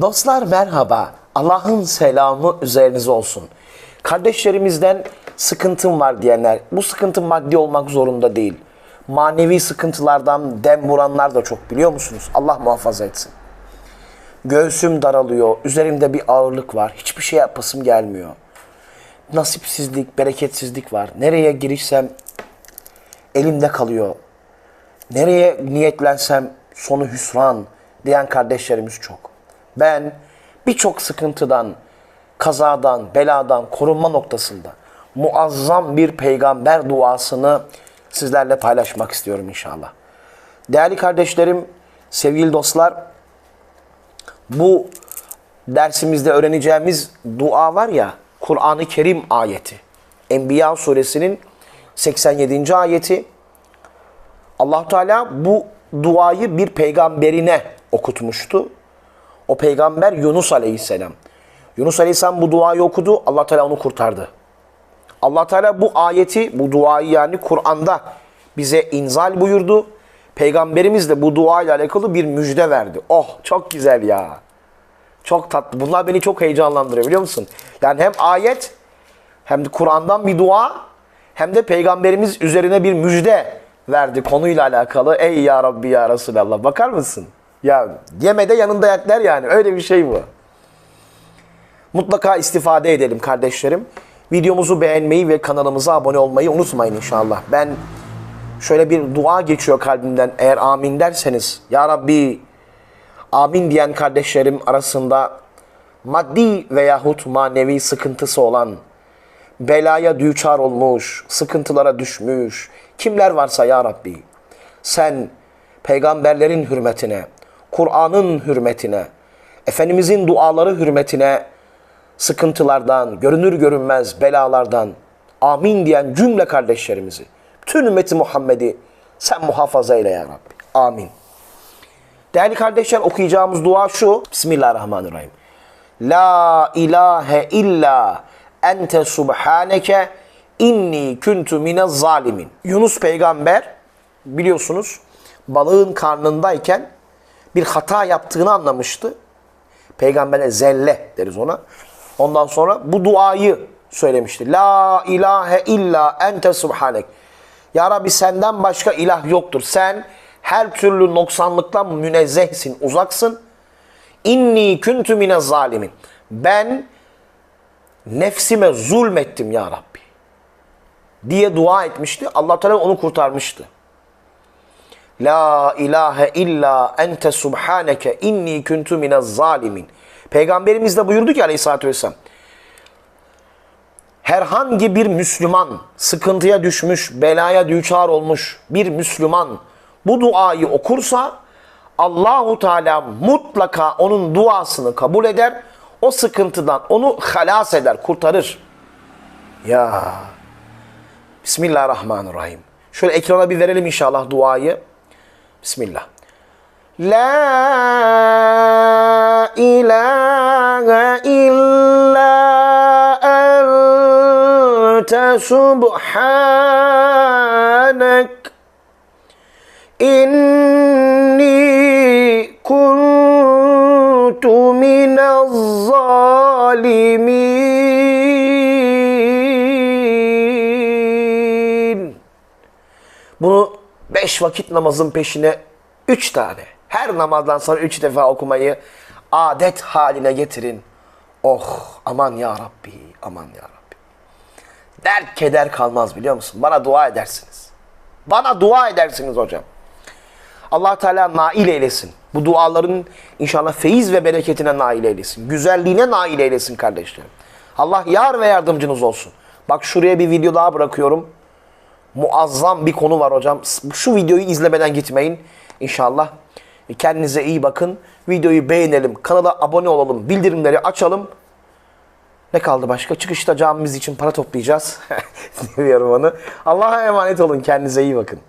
Dostlar merhaba. Allah'ın selamı üzerinize olsun. Kardeşlerimizden sıkıntım var diyenler, bu sıkıntı maddi olmak zorunda değil. Manevi sıkıntılardan dem vuranlar da çok biliyor musunuz? Allah muhafaza etsin. Göğsüm daralıyor, üzerimde bir ağırlık var, hiçbir şey yapasım gelmiyor. Nasipsizlik, bereketsizlik var. Nereye girişsem elimde kalıyor. Nereye niyetlensem sonu hüsran diyen kardeşlerimiz çok. Ben birçok sıkıntıdan, kazadan, beladan korunma noktasında muazzam bir peygamber duasını sizlerle paylaşmak istiyorum inşallah. Değerli kardeşlerim, sevgili dostlar, bu dersimizde öğreneceğimiz dua var ya, Kur'an-ı Kerim ayeti. Enbiya suresinin 87. ayeti. allah Teala bu duayı bir peygamberine okutmuştu. O peygamber Yunus Aleyhisselam. Yunus Aleyhisselam bu duayı okudu. allah Teala onu kurtardı. allah Teala bu ayeti, bu duayı yani Kur'an'da bize inzal buyurdu. Peygamberimiz de bu duayla alakalı bir müjde verdi. Oh çok güzel ya. Çok tatlı. Bunlar beni çok heyecanlandırıyor biliyor musun? Yani hem ayet hem de Kur'an'dan bir dua hem de peygamberimiz üzerine bir müjde verdi konuyla alakalı. Ey ya Rabbi ya Resulallah bakar mısın? Ya yemede yanında yaklar yani öyle bir şey bu. Mutlaka istifade edelim kardeşlerim. Videomuzu beğenmeyi ve kanalımıza abone olmayı unutmayın inşallah. Ben şöyle bir dua geçiyor kalbimden eğer amin derseniz. Ya Rabbi amin diyen kardeşlerim arasında maddi veyahut manevi sıkıntısı olan, belaya düçar olmuş, sıkıntılara düşmüş, kimler varsa ya Rabbi, sen peygamberlerin hürmetine, Kur'an'ın hürmetine, Efendimizin duaları hürmetine sıkıntılardan, görünür görünmez belalardan amin diyen cümle kardeşlerimizi, tüm ümmeti Muhammed'i sen muhafaza eyle ya Rabbi. Amin. Değerli kardeşler okuyacağımız dua şu. Bismillahirrahmanirrahim. La ilahe illa ente subhaneke inni kuntu minez zalimin. Yunus peygamber biliyorsunuz balığın karnındayken bir hata yaptığını anlamıştı. Peygamber'e zelle deriz ona. Ondan sonra bu duayı söylemişti. La ilahe illa ente subhanek. Ya Rabbi senden başka ilah yoktur. Sen her türlü noksanlıktan münezzehsin, uzaksın. İnni küntü mine zalimin. Ben nefsime zulmettim ya Rabbi. Diye dua etmişti. Allah Teala onu kurtarmıştı. La ilahe illa ente subhaneke inni kuntu mine zalimin. Peygamberimiz de buyurdu ki aleyhissalatü vesselam. Herhangi bir Müslüman sıkıntıya düşmüş, belaya düçar olmuş bir Müslüman bu duayı okursa Allahu Teala mutlaka onun duasını kabul eder. O sıkıntıdan onu halas eder, kurtarır. Ya Bismillahirrahmanirrahim. Şöyle ekrana bir verelim inşallah duayı. Bismillah. La ilahe illa ente subhanek inni kuntu minez zalimin. Bunu beş vakit namazın peşine üç tane, her namazdan sonra üç defa okumayı adet haline getirin. Oh aman ya Rabbi, aman ya Rabbi. Dert keder kalmaz biliyor musun? Bana dua edersiniz. Bana dua edersiniz hocam. allah Teala nail eylesin. Bu duaların inşallah feyiz ve bereketine nail eylesin. Güzelliğine nail eylesin kardeşlerim. Allah yar ve yardımcınız olsun. Bak şuraya bir video daha bırakıyorum. Muazzam bir konu var hocam. Şu videoyu izlemeden gitmeyin. İnşallah. Kendinize iyi bakın. Videoyu beğenelim. Kanala abone olalım. Bildirimleri açalım. Ne kaldı başka? Çıkışta camimiz için para toplayacağız. Diyorum onu. Allah'a emanet olun. Kendinize iyi bakın.